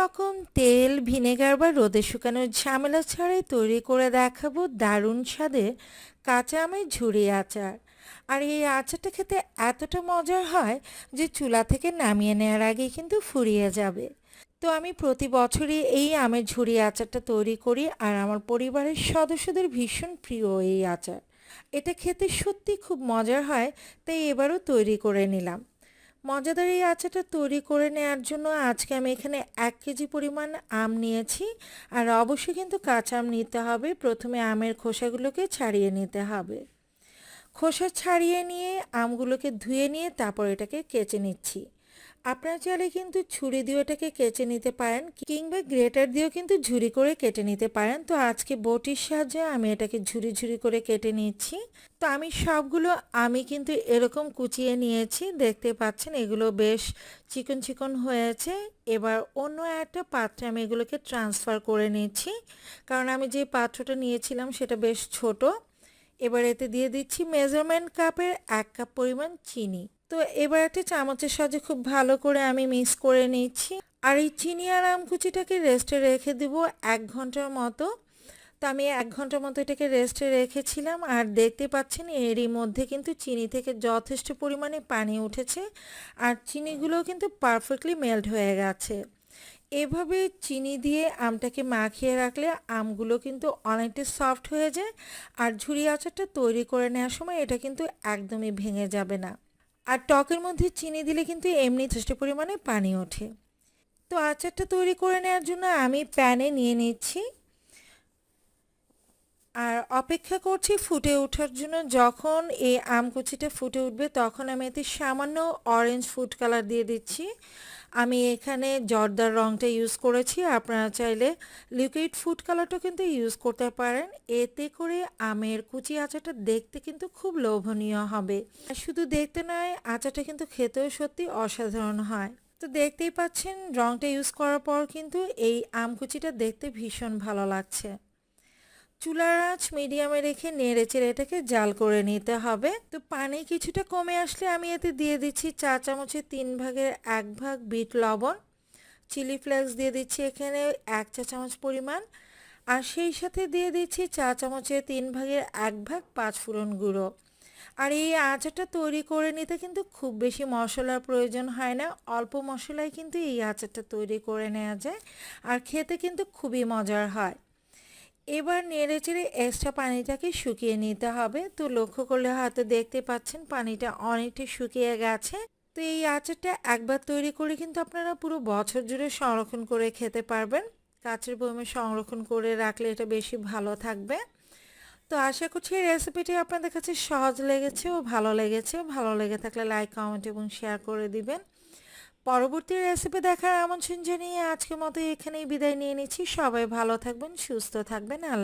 রকম তেল, ভিনেগার বা রোদে শুকানোর ঝামেলা ছাড়াই তৈরি করে দেখাবো দারুণ স্বাদের কাঁচা আমের ঝুড়ি আচার। আর এই আচারটা খেতে এতটা মজার হয় যে চুলা থেকে নামিয়ে নেওয়ার আগেই কিন্তু ফুরিয়ে যাবে। তো আমি প্রতি বছরই এই আমের ঝুড়ি আচারটা তৈরি করি আর আমার পরিবারের সদস্যদের ভীষণ প্রিয় এই আচার। এটা খেতে সত্যি খুব মজার হয়, তাই এবারও তৈরি করে নিলাম। মজাদার এই আচারটা তৈরি করে নেওয়ার জন্য আজকে আমি এখানে এক কেজি পরিমাণ আম নিয়েছি। আর অবশ্যই কিন্তু কাঁচা আম নিতে হবে। প্রথমে আমের খোসাগুলোকে ছাড়িয়ে নিতে হবে। খোসা ছাড়িয়ে নিয়ে আমগুলোকে ধুয়ে নিয়ে তারপর এটাকে কেচে নিচ্ছি। আপনারা চাইলে কিন্তু ছুরি দিয়ে এটাকে কেচে নিতে পারেন, কিংবা গ্রেটার দিয়েও কিন্তু ঝুরি করে কেটে নিতে পারেন। তো আজকে বটির সাহায্যে আমি এটাকে ঝুরি ঝুরি করে কেটে নিচ্ছি। তো আমি সবগুলো আমি কিন্তু এরকম কুচিয়ে নিয়েছি, দেখতে পাচ্ছেন এগুলো বেশ চিকন চিকন হয়েছে। এবার অন্য একটা পাত্রে আমি এগুলোকে ট্রান্সফার করে নিচ্ছি, কারণ আমি যে পাত্রটা নিয়েছিলাম সেটা বেশ ছোট। এবার এতে দিয়ে দিচ্ছি মেজারমেন্ট কাপের এক কাপ পরিমাণ চিনি। তো এবার একটা চামচের সাহায্যে খুব ভালো করে আমি মিক্স করে নিচ্ছি। আর এই চিনি আর আমকুচিটাকে রেস্টে রেখে দিব এক ঘণ্টার মতো। তো আমি এক ঘণ্টার মতো এটাকে রেস্টে রেখেছিলাম। আর দেখতে পাচ্ছেন এরই মধ্যে কিন্তু চিনি থেকে যথেষ্ট পরিমাণে পানি উঠেছে। আর চিনিগুলো কিন্তু পারফেক্টলি মেল্ট হয়ে গেছে। এভাবে চিনি দিয়ে আমটাকে মাখিয়ে রাখলে আমগুলো কিন্তু অনেকটা সফট হয়ে যায়। আর ঝুরি আচারটা তৈরি করে নেওয়ার সময় এটা কিন্তু একদমই ভেঙে যাবে না। আর টকের মধ্যে চিনি দিলে কিন্তু এমনি যথেষ্ট পরিমাণে পানি ওঠে। তো আচারটা তৈরি করে নেওয়ার জন্য আমি প্যানে নিয়ে নিচ্ছি। আর অপেক্ষা করছি ফুটে ওঠার জন্য। যখন এই আমকুচিটা ফুটে উঠবে তখন আমি এতে সামান্য অরেঞ্জ ফুড কালার দিয়ে দিচ্ছি। আমি এখানে জর্দার রঙটা ইউজ করেছি। আপনারা চাইলে লিকুইড ফুড কালারটা কিন্তু ইউজ করতে পারেন। এতে করে আমের কুচি আচাটা দেখতে কিন্তু খুব লোভনীয় হবে। শুধু দেখতে নয় আচাটা কিন্তু খেতেও সত্যি অসাধারণ হয়। তো দেখতেই পাচ্ছেন রঙটা ইউজ করার পর কিন্তু এই আমকুচিটা দেখতে ভীষণ ভালো লাগছে। চুলার আঁচ মিডিয়ামে রেখে নেড়ে চেড়ে এটাকে জাল করে নিতে হবে। তো পানি কিছুটা কমে আসলে আমি এতে দিয়ে দিচ্ছি চা চামচের তিন ভাগের এক ভাগ বিট লবণ। চিলি ফ্লেক্স দিয়ে দিচ্ছি এখানে এক চা চামচ পরিমাণ। আর সেই সাথে দিয়ে দিচ্ছি চা চামচের তিন ভাগের এক ভাগ পাঁচ ফোড়ন গুঁড়ো। আর এই আচারটা তৈরি করে নিতে কিন্তু খুব বেশি মশলার প্রয়োজন হয় না, অল্প মশলায় কিন্তু এই আচারটা তৈরি করে নেওয়া যায়। আর খেতে কিন্তু খুবই মজার হয়। এবার নেড়ে চেড়ে এক্সট্রা পানিটাকে শুকিয়ে নিতে হবে। তো লক্ষ্য করলে হয়তো দেখতে পাচ্ছেন পানিটা অনেকটা শুকিয়ে গেছে। তো এই আচারটা একবার তৈরি করে কিন্তু আপনারা পুরো বছর জুড়ে সংরক্ষণ করে খেতে পারবেন। কাচের বয়মে সংরক্ষণ করে রাখলে এটা বেশি ভালো থাকবে। তো আশা করছি এই রেসিপিটি আপনাদের কাছে সহজ লেগেছে ও ভালো লেগেছে। ভালো লেগে থাকলে লাইক কমেন্ট এবং শেয়ার করে দিবেন। পরবর্তী রেসিপি দেখার আমন্ত্রণ জানিয়ে আজকের মতো এখানেই বিদায় নিয়ে নিচ্ছি। সবাই ভালো থাকবেন, সুস্থ থাকবেন। আল্লাহ